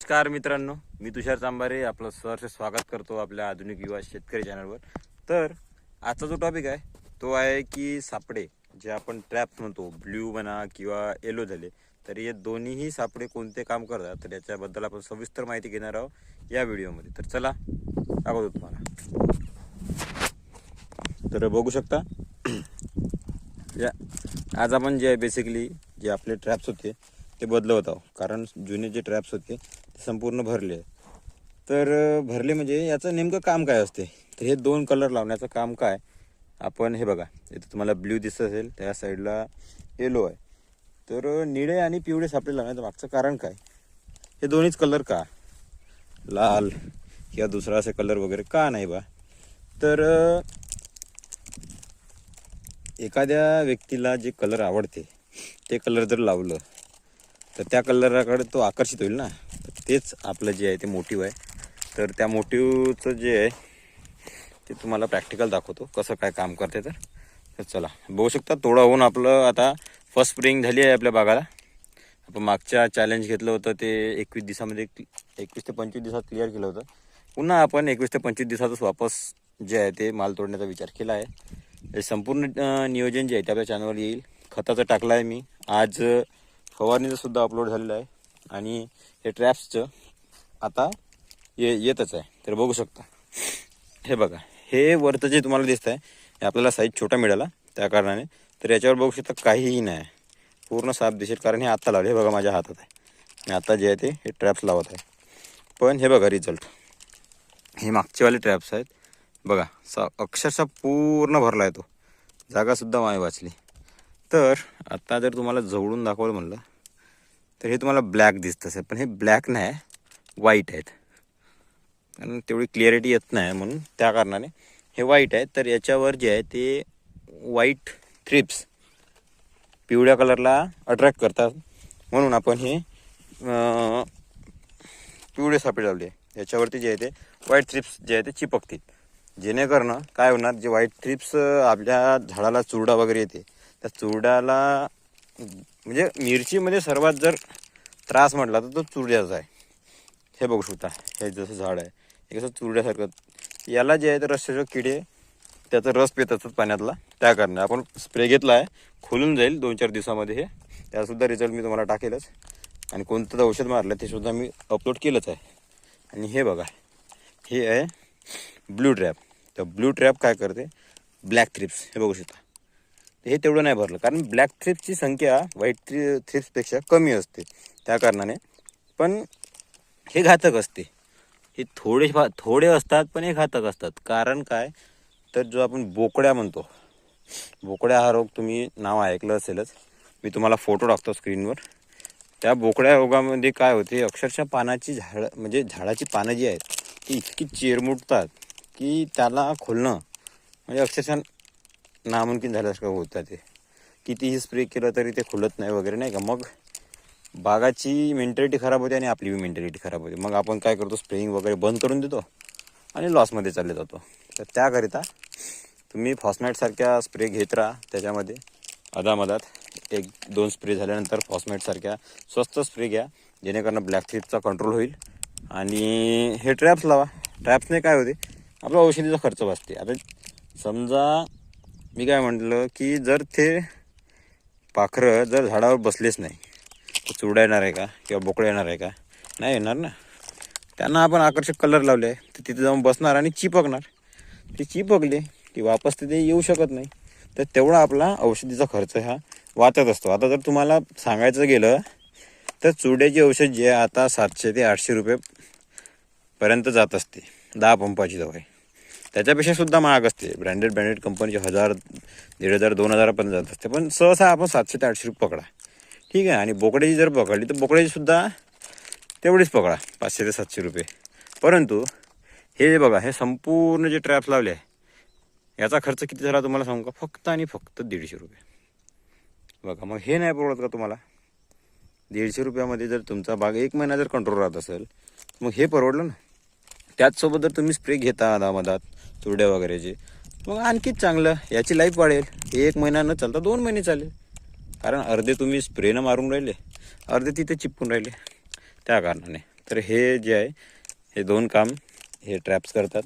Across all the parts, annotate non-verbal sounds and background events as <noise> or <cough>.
नमस्कार मित्रांनो मी तुषार चांबारे आपलं सहर्ष स्वागत करतो आपल्या आधुनिक युवा शेतकरी चॅनलवर. तर आजचा जो टॉपिक आहे तो आहे की सापडे जे आपण ट्रॅप्स म्हणतो ब्ल्यू म्हणा किंवा येलो झाले तर हे दोन्हीही सापडे कोणते काम करतात? तर याच्याबद्दल आपण सविस्तर माहिती घेणार आहोत या व्हिडिओमध्ये. तर चला दाखवतो तुम्हाला. तर बघू शकता <clears throat> या आज आपण जे आहे बेसिकली जे आपले ट्रॅप्स होते ते बदलवत आहोत. कारण जुने जे ट्रॅप्स होते संपूर्ण भरले. तर भरले म्हणजे याचं नेमकं काम काय असते? तर हे दोन कलर लावण्याचं काम काय? आपण हे बघा. इथं तुम्हाला ब्ल्यू दिसत असेल त्या साईडला येलो आहे. तर निळे आणि पिवळे सापडे लावण्याचं मागचं कारण काय? हे दोन्हीच कलर का? लाल. किंवा दुसरा असे कलर वगैरे का नाही बा? तर एखाद्या व्यक्तीला जे कलर आवडते ते कलर जर लावलं तर त्या कलराकडे तो आकर्षित होईल ना? तेच आपलं जे आहे ते मोटिव आहे. तर त्या मोटिवचं जे आहे ते तुम्हाला प्रॅक्टिकल दाखवतो. कसं काय काम करते तर. तर चला. बघू शकता थोडं होऊन आपलं आता फर्स्ट स्प्रिंग झाली आहे आपल्या बागाला. आपण मागच्या चॅलेंज घेतलं होतं ते एकवीस दिवसामध्ये एकवीस ते पंचवीस दिवसात क्लिअर केलं होतं. पुन्हा आपण एकवीस ते पंचवीस दिवसातच वापस जे आहे ते माल तोडण्याचा विचार केला आहे. संपूर्ण नियोजन जे आहे ते आपल्या चॅनलवर येईल. खताचं टाकलं आहे मी. आज फवारणीचं सुद्धा अपलोड झालेलं आहे. आणि हे ट्रॅप्सचं आता ये येतच आहे. तर बघू शकता. हे बघा. हे वरतं जे तुम्हाला दिसत आहे हे आपल्याला साईज छोटा मिळाला त्या कारणाने. तर याच्यावर बघू शकता काहीही नाही. पूर्ण साफ दिसेल. कारण हे आत्ता लावले. हे बघा माझ्या हातात आहे. मी आत्ता जे आहे ते हे ट्रॅप्स लावत आहे. पण हे बघा रिझल्ट हे मागचेवाले ट्रॅप्स आहेत. बघा. सा अक्षरशः पूर्ण भरला आहे तो. जागासुद्धा माय वाचली. तर आत्ता जर तुम्हाला जवळून दाखवलं म्हणलं तर हे तुम्हाला ब्लॅक दिसत असेल. पण हे ब्लॅक नाही व्हाईट आहेत. कारण तेवढी क्लिअरिटी येत नाही म्हणून त्या कारणाने हे व्हाईट आहे. तर याच्यावर जे आहे ते व्हाईट थ्रिप्स पिवळ्या कलरला अट्रॅक्ट करतात. म्हणून आपण हे पिवळे सापे लावले. आहे याच्यावरती जे आहे ते व्हाईट थ्रिप्स जे आहे ते चिपकतील. जेणेकरून काय होणार जे व्हाईट थ्रिप्स आपल्या झाडाला चुरडा वगैरे येते त्या चुरड्याला म्हणजे मिरचीमध्ये सर्वात जर त्रास म्हटला तर तो चुरड्याचा आहे. हे बघू शकता हे जसं झाड आहे हे कसं चुरड्यासारखं. याला जे आहे तर रस्त्याचे किडे त्याचा रस पेत असतात पाण्यातला त्या कारणाने. आपण स्प्रे घेतला आहे खोलून जाईल दोन चार दिवसामध्ये हे. त्यासुद्धा रिझल्ट मी तुम्हाला टाकेलच. आणि कोणतं औषध मारलं ते सुद्धा मी अपलोड केलंच आहे. आणि हे बघा हे आहे ब्लू ट्रॅप तर ब्लू ट्रॅप काय करते? ब्लॅक थ्रिप्स हे बघू शकता. हे तेवढं नाही भरलं. कारण ब्लॅक थ्रिप्सची संख्या व्हाईट थ्री थ्रिप्सपेक्षा कमी असते. त्या कारणाने. पण हे घातक असते. हे थोडे फा थोडे असतात पण हे घातक असतात. कारण काय? तर जो आपण बोकड्या म्हणतो. बोकड्या हा रोग तुम्ही नाव ऐकलं असेलच. मी तुम्हाला फोटो टाकतो स्क्रीनवर. त्या बोकड्या रोगामध्ये काय होते? अक्षरशः पानाची झाड म्हणजे झाडाची पानं जी आहेत ती इतकी चिरमुटतात की त्याला खोलणं म्हणजे अक्षरशः नामुमकिन झाल्यासारखं होतं ते? कितीही स्प्रे केलं तरी ते खुलत नाही वगैरे नाही का? मग बागाची मेंटॅलिटी खराब होते आणि आपली बी मेंटॅलिटी खराब होते. मग आपण काय करतो? स्प्रेइंग वगैरे बंद करून देतो आणि लॉसमध्ये चालले जातो. तर त्याकरिता तुम्ही फॉस्मॅटसारख्या स्प्रे घेत राहा. त्याच्यामध्ये अदामधात एक दोन स्प्रे झाल्यानंतर फॉस्मॅटसारख्या स्वस्त स्प्रे घ्या. जेणेकरून ब्लॅक थ्रीपचा कंट्रोल होईल. आणि हे ट्रॅप्स लावा. ट्रॅप्सने काय होते? आपला औषधीचा खर्च वाचते. आता समजा मी काय म्हटलं की जर ते पाखरं जर झाडावर बसलेच नाही तर चुरडा येणार आहे का किंवा बोकडा येणार आहे का? नाही येणार ना. त्यांना आपण आकर्षक कलर लावले तर तिथे जाऊन बसणार आणि चिपकणार. ते चिपकले की वापस तिथे येऊ शकत नाही. तर तेवढा आपला औषधीचा खर्च हा वाचत असतो. आता जर तुम्हाला सांगायचं गेलं तर चुरड्याची औषध जे आता सातशे ते आठशे रुपये पर्यंत जात असते दहा पंपाची दवाई. त्याच्यापेक्षा सुद्धा महाग असते. ब्रँडेड ब्रँडेड कंपनीचे हजार दीड हजार दोन हजारापर्यंत जात असते. पण सहसा आपण सातशे ते आठशे रुपये पकडा. ठीक आहे. आणि बोकड्याची जर पकडली तर बोकड्याची सुद्धा तेवढीच पकडा. पाचशे ते सातशे रुपये. परंतु हे जे बघा हे संपूर्ण जे ट्रॅप्स लावले आहे याचा खर्च किती झाला तुम्हाला सांगू का? फक्त आणि फक्त दीडशे रुपये. बघा मग हे नाही परवडत का तुम्हाला? दीडशे रुपयामध्ये जर तुमचा बाग एक महिना जर कंट्रोल राहत असेल मग हे परवडलं ना? त्याचसोबत जर तुम्ही स्प्रे घेता अदामधात चुरड्या वगैरेचे मग आणखीच चांगलं याची लाईफ वाढेल. हे एक महिना न चालता दोन महिने चालेल. कारण अर्धे तुम्ही स्प्रेनं मारून राहिले अर्धे तिथे चिपकून राहिले. त्या कारणाने. तर हे जे आहे हे दोन काम हे ट्रॅप्स करतात.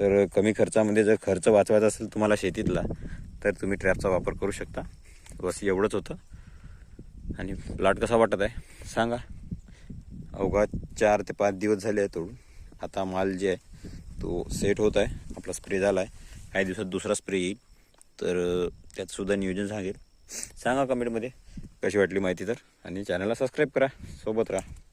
तर कमी खर्चामध्ये जर खर्च वाचवायचा असेल तुम्हाला शेतीतला तर तुम्ही ट्रॅपचा वापर करू शकता. बस एवढंच होतं. आणि प्लॉट कसा वाटत आहे सांगा. अवघा चार ते पाच दिवस झाले आहे तोडून. आता माल जे आहे तो सेट होत आहे. आपला स्प्रे झाला आहे काही दिवसात दुसरा स्प्रे येईल. तर त्यातसुद्धा नियोजन सांगेल. सांगा कमेंटमध्ये कशी वाटली माहिती तर. आणि चॅनलला सबस्क्राईब करा. सोबत राहा.